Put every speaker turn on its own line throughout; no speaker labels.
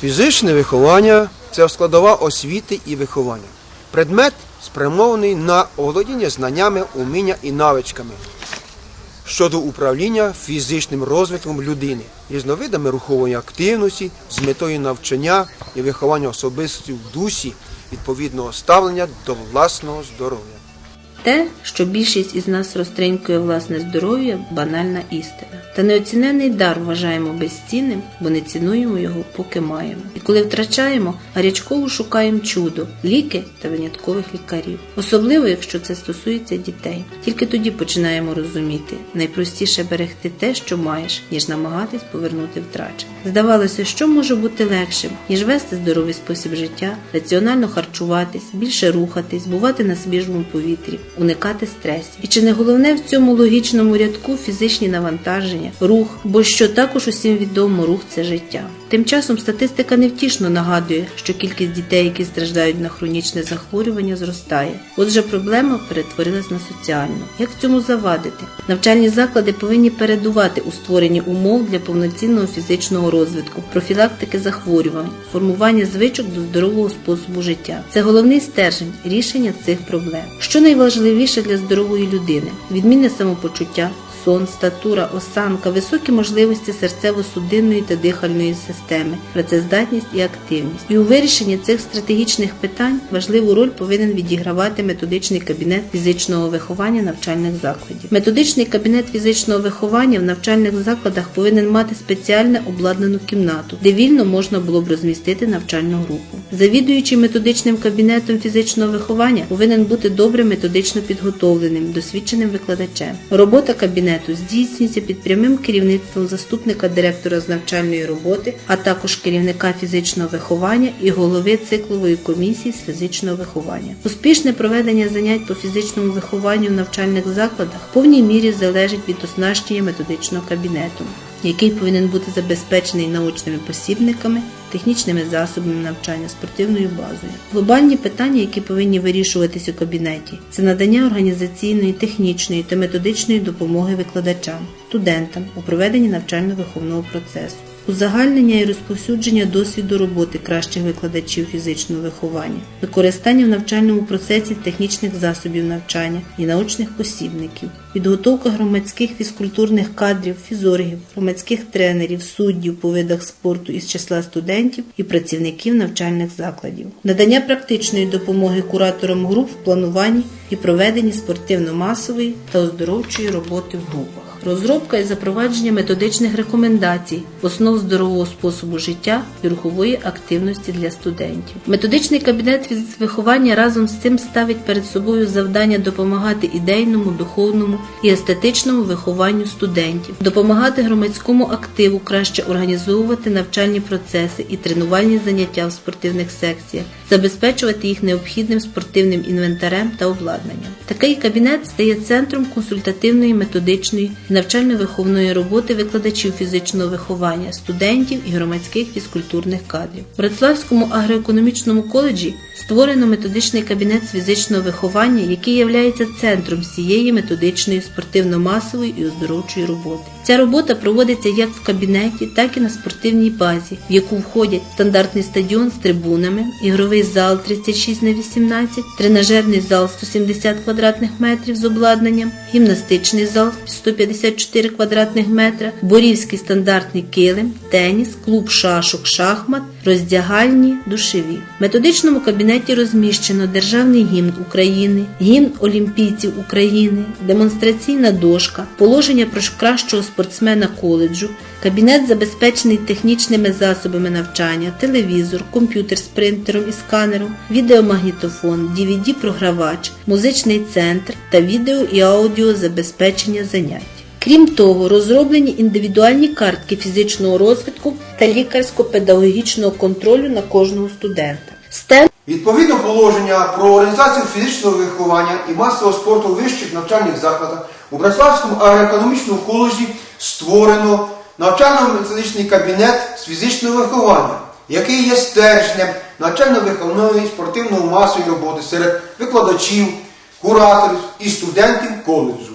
Фізичне виховання це складова освіти і виховання. Предмет спрямований на оволодіння знаннями, уміння і навичками щодо управління фізичним розвитком людини, різновидами рухової активності з метою навчання і виховання особистості в дусі відповідного ставлення до власного здоров'я.
Те, що більшість із нас розтринькує власне здоров'я, банальна істина. Та неоцінений дар вважаємо безцінним, бо не цінуємо його, поки маємо. І коли втрачаємо, гарячково шукаємо чудо, ліки та виняткових лікарів. Особливо, якщо це стосується дітей. Тільки тоді починаємо розуміти, найпростіше берегти те, що маєш, ніж намагатись повернути втрачене. Здавалося, що може бути легшим, ніж вести здоровий спосіб життя, раціонально харчуватись, більше рухатись, бувати на свіжому повітрі, уникати стресів. І чи не головне в цьому логічному рядку фізичні навантаження, рух, бо що також усім відомо, рух це життя. Тим часом статистика невтішно нагадує, що кількість дітей, які страждають на хронічне захворювання, зростає. Отже, проблема перетворилась на соціальну. Як цьому завадити? Навчальні заклади повинні передувати у створенні умов для повноцінного фізичного розвитку, профілактики захворювань, формування звичок до здорового способу життя. Це головний стержень рішення цих проблем. Що найважливіше для здорової людини: відмінне самопочуття. Сон, статура, осанка, високі можливості серцево-судинної та дихальної системи, працездатність і активність. І у вирішенні цих стратегічних питань важливу роль повинен відігравати методичний кабінет фізичного виховання навчальних закладів. Методичний кабінет фізичного виховання в навчальних закладах повинен мати спеціально обладнану кімнату, де вільно можна було б розмістити навчальну групу. Завідуючий методичним кабінетом фізичного виховання повинен бути добре методично підготовленим, досвідченим викладачем. Робота кабінету здійснюється під прямим керівництвом заступника директора з навчальної роботи, а також керівника фізичного виховання і голови циклової комісії з фізичного виховання. Успішне проведення занять по фізичному вихованню в навчальних закладах в повній мірі залежить від оснащення методичного кабінету який повинен бути забезпечений научними посібниками, технічними засобами навчання, спортивною базою. Глобальні питання, які повинні вирішуватись у кабінеті, це надання організаційної, технічної та методичної допомоги викладачам, студентам у проведенні навчально-виховного процесу. Узагальнення і розповсюдження досвіду роботи кращих викладачів фізичного виховання, використання в навчальному процесі технічних засобів навчання і научних посібників, підготовка громадських фізкультурних кадрів, фізоргів, громадських тренерів, суддів по видах спорту із числа студентів і працівників навчальних закладів, надання практичної допомоги кураторам груп в плануванні і проведенні спортивно-масової та оздоровчої роботи в групах. Розробка і запровадження методичних рекомендацій, основ здорового способу життя і рухової активності для студентів. Методичний кабінет фізвиховання разом з цим ставить перед собою завдання допомагати ідейному, духовному і естетичному вихованню студентів, допомагати громадському активу краще організовувати навчальні процеси і тренувальні заняття в спортивних секціях, забезпечувати їх необхідним спортивним інвентарем та обладнанням. Такий кабінет стає центром консультативної методичної навчально-виховної роботи викладачів фізичного виховання, студентів і громадських фізкультурних кадрів. В Братславському агроекономічному коледжі створено методичний кабінет з фізичного виховання, який є центром всієї методичної спортивно-масової і оздоровчої роботи. Ця робота проводиться як в кабінеті, так і на спортивній базі, в яку входять стандартний стадіон з трибунами, ігровий зал 36 на 18, тренажерний зал 170 квадратних метрів з обладнанням, гімнастичний зал 154 квадратних метра, борівський стандартний килим, теніс, клуб шашок, шахмат, роздягальні, душеві. В методичному кабінеті розміщено державний гімн України, гімн олімпійців України, демонстраційна дошка, положення про кращого спортсмена коледжу, кабінет забезпечений технічними засобами навчання, телевізор, комп'ютер з принтером і сканером, відеомагнітофон, DVD-програвач, музичний центр та відео і аудіо забезпечення занять. Крім того, розроблені індивідуальні картки фізичного розвитку та лікарсько-педагогічного контролю на кожного студента. Стенд
Відповідно положення про організацію фізичного виховання і масового спорту в вищих навчальних закладах у Братславському агроекономічному коледжі створено навчально-методичний кабінет з фізичного виховання, який є стержнем навчально-виховної спортивно-масової роботи серед викладачів, кураторів і студентів коледжу.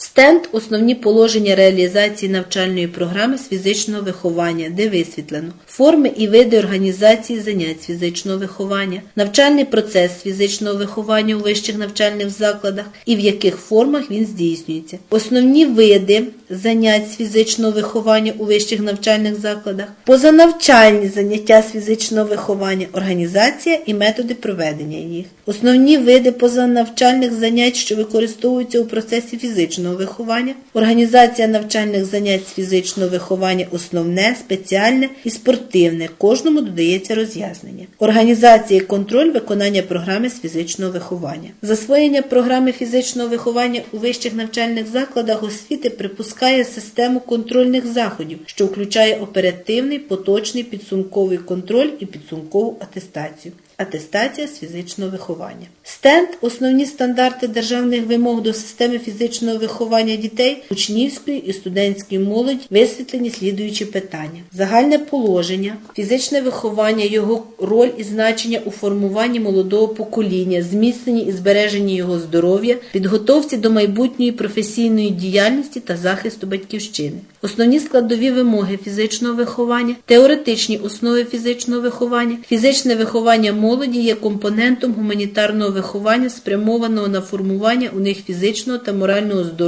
Стенд основні положення реалізації навчальної програми з фізичного виховання, де висвітлено форми і види організації занять з фізичного виховання, навчальний процес фізичного виховання у вищих навчальних закладах і в яких формах він здійснюється, основні види занять з фізичного виховання у вищих навчальних закладах, позанавчальні заняття з фізичного виховання, організація і методи проведення їх, основні види позанавчальних занять, що використовуються у процесі фізичного виховання, організація навчальних занять з фізичного виховання, основне, спеціальне і спортивне. Кожному додається роз'яснення. Організація і контроль виконання програми з фізичного виховання. Засвоєння програми фізичного виховання у вищих навчальних закладах освіти припускає систему контрольних заходів, що включає оперативний, поточний, підсумковий контроль і підсумкову атестацію. Атестація з фізичного виховання. Стенд основні стандарти державних вимог до системи фізичного виховання дітей, учнівської і студентської молоді висвітлені слідуючі питання: загальне положення, фізичне виховання, його роль і значення у формуванні молодого покоління, зміцненні і збереженні його здоров'я, підготовці до майбутньої професійної діяльності та захисту батьківщини. Основні складові вимоги фізичного виховання, теоретичні основи фізичного виховання, фізичне виховання молоді є компонентом гуманітарного виховання, спрямованого на формування у них фізичного та морального здоров'я,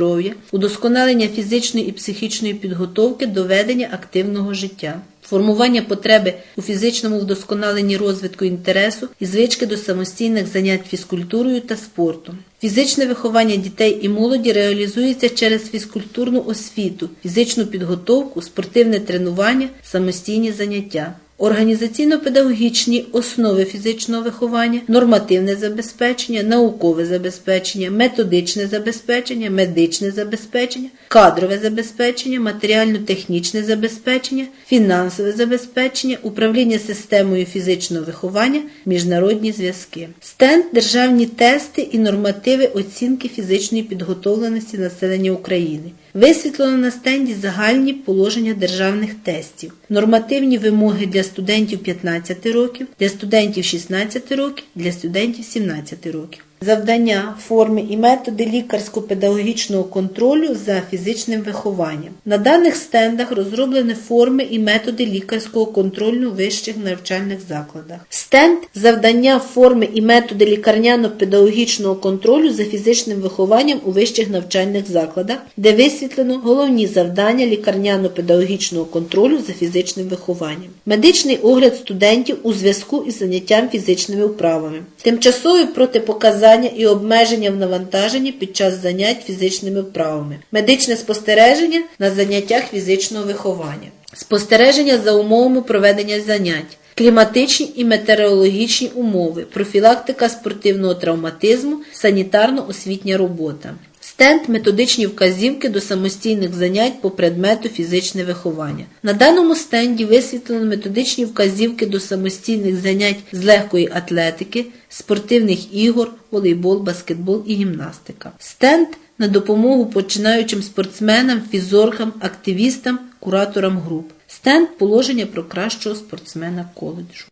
удосконалення фізичної і психічної підготовки до ведення активного життя. Формування потреби у фізичному вдосконаленні розвитку інтересу і звички до самостійних занять фізкультурою та спортом. Фізичне виховання дітей і молоді реалізується через фізкультурну освіту, фізичну підготовку, спортивне тренування, самостійні заняття. Організаційно-педагогічні основи фізичного виховання, нормативне забезпечення, наукове забезпечення, методичне забезпечення, медичне забезпечення, кадрове забезпечення, матеріально-технічне забезпечення, фінансове забезпечення, управління системою фізичного виховання, міжнародні зв'язки. Стенд державні тести і нормативи оцінки фізичної підготовленості населення України. Висвітлено на стенді загальні положення державних тестів, нормативні вимоги для студентів 15 років, для студентів 16 років, для студентів 17 років. Завдання, форми і методи лікарсько-педагогічного контролю за фізичним вихованням. На даних стендах розроблені форми і методи лікарського контролю в вищих навчальних закладах. Стенд завдання, форми і методи лікарняно-педагогічного контролю за фізичним вихованням у вищих навчальних закладах, де висвітлено головні завдання лікарняно-педагогічного контролю за фізичним вихованням. Медичний огляд студентів у зв'язку із заняттям фізичними вправами. Тимчасові протипоказання і обмеження в навантаженні під час занять фізичними вправами. Медичне спостереження на заняттях фізичного виховання. Спостереження за умовами проведення занять. Кліматичні і метеорологічні умови, профілактика спортивного травматизму, санітарно-освітня робота. Стенд методичні вказівки до самостійних занять по предмету фізичне виховання. На даному стенді висвітлено методичні вказівки до самостійних занять з легкої атлетики, спортивних ігор, волейбол, баскетбол і гімнастика. Стенд на допомогу починаючим спортсменам, фізоргам, активістам, кураторам груп. Стенд положення про кращого спортсмена коледжу.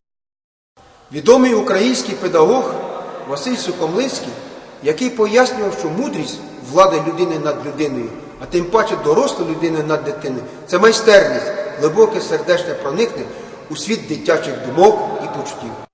Відомий український педагог Василь Сухомлинський, який пояснював, що мудрість влади людини над людиною, а тим паче доросла людини над дитиною, це майстерність, глибоке сердечне проникнення у світ дитячих думок і почуттів.